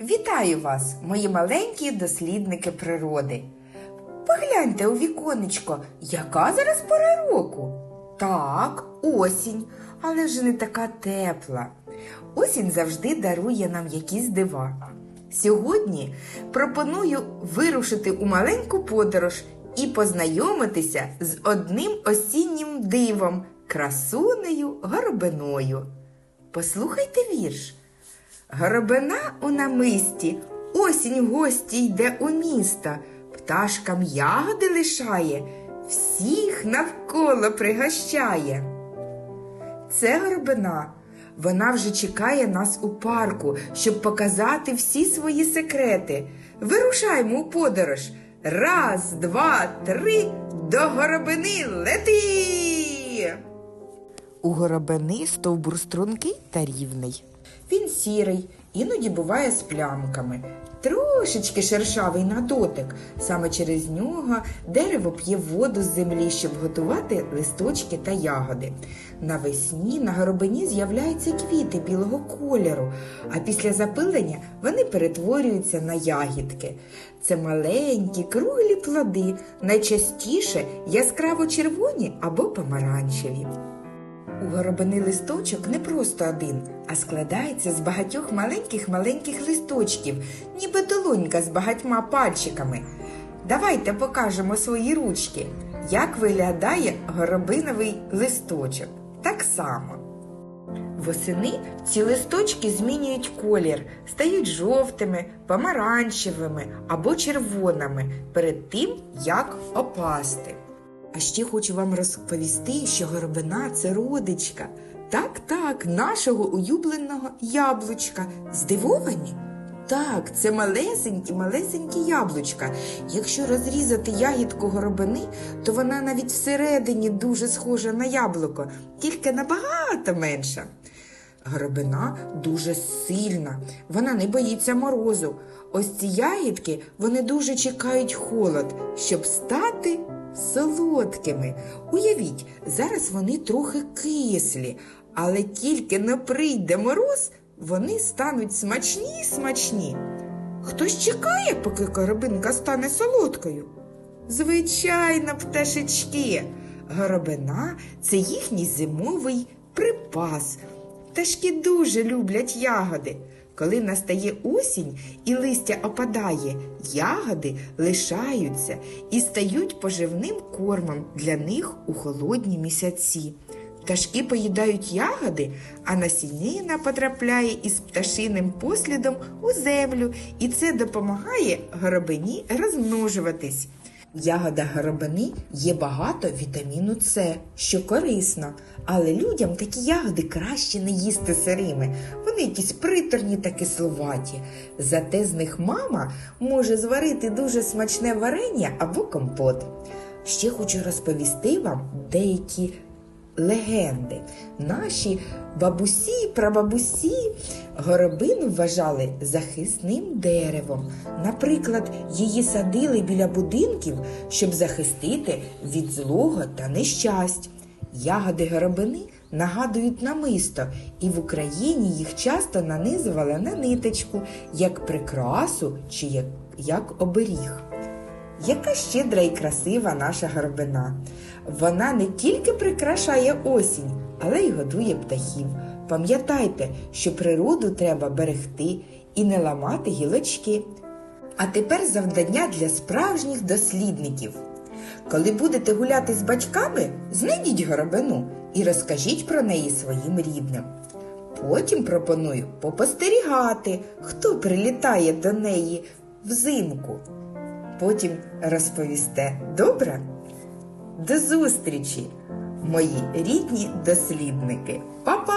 Вітаю вас, мої маленькі дослідники природи. Погляньте у віконечко, яка зараз пора року. Так, осінь, але вже не така тепла. Осінь завжди дарує нам якісь дива. Сьогодні пропоную вирушити у маленьку подорож і познайомитися з одним осіннім дивом красунею горобиною. Послухайте вірш. Горобина у намисті, осінь в гості йде у міста, пташкам ягоди лишає, всіх навколо пригощає. Це горобина. Вона вже чекає нас у парку, щоб показати всі свої секрети. Вирушаймо у подорож. Раз, два, три, до горобини лети! У горобини стовбур стрункий та рівний. Він сірий, іноді буває з плямками. Трошечки шершавий на дотик. Саме через нього дерево п'є воду з землі, щоб готувати листочки та ягоди. Навесні на горобині з'являються квіти білого кольору, а після запилення вони перетворюються на ягідки. Це маленькі, круглі плоди, найчастіше яскраво червоні або помаранчеві. У горобини листочок не просто один, а складається з багатьох маленьких-маленьких листочків, ніби долонька з багатьма пальчиками. Давайте покажемо свої ручки, як виглядає горобиновий листочок. Так само. Восени ці листочки змінюють колір, стають жовтими, помаранчевими або червоними перед тим, як опасти. А ще хочу вам розповісти, що горобина це родичка. Так, так, нашого улюбленого яблучка. Здивовані? Так, це малесенькі, малесенькі яблучка. Якщо розрізати ягідку горобини, то вона навіть всередині дуже схожа на яблуко, тільки набагато менша. Горобина дуже сильна, вона не боїться морозу. Ось ці ягідки вони дуже чекають холод, щоб стати солодкими. Уявіть, зараз вони трохи кислі, але тільки не прийде мороз, вони стануть смачні смачні. Хтось чекає, поки горобинка стане солодкою? Звичайно, пташечки. Горобина це їхній зимовий припас. Пташки дуже люблять ягоди. Коли настає осінь і листя опадає, ягоди лишаються і стають поживним кормом для них у холодні місяці. Пташки поїдають ягоди, а насінина потрапляє із пташиним послідом у землю, і це допомагає горобині розмножуватись. В ягодах горобини є багато вітаміну С, що корисно, але людям такі ягоди краще не їсти сирими. Вони якісь приторні та кисловаті. Зате з них мама може зварити дуже смачне варення або компот. Ще хочу розповісти вам деякі легенди. Наші бабусі і прабабусі горобину вважали захисним деревом. Наприклад, її садили біля будинків, щоб захистити від злого та нещасть. Ягоди горобини нагадують намисто, і в Україні їх часто нанизували на ниточку як прикрасу чи як, як оберіг. Яка щедра і красива наша горобина. Вона не тільки прикрашає осінь, але й годує птахів. Пам'ятайте, що природу треба берегти і не ламати гілочки. А тепер завдання для справжніх дослідників. Коли будете гуляти з батьками, знайдіть горобину і розкажіть про неї своїм рідним. Потім пропоную попостерігати, хто прилітає до неї взимку. Потім розповісте добре? До зустрічі, мої рідні дослідники. Па-па!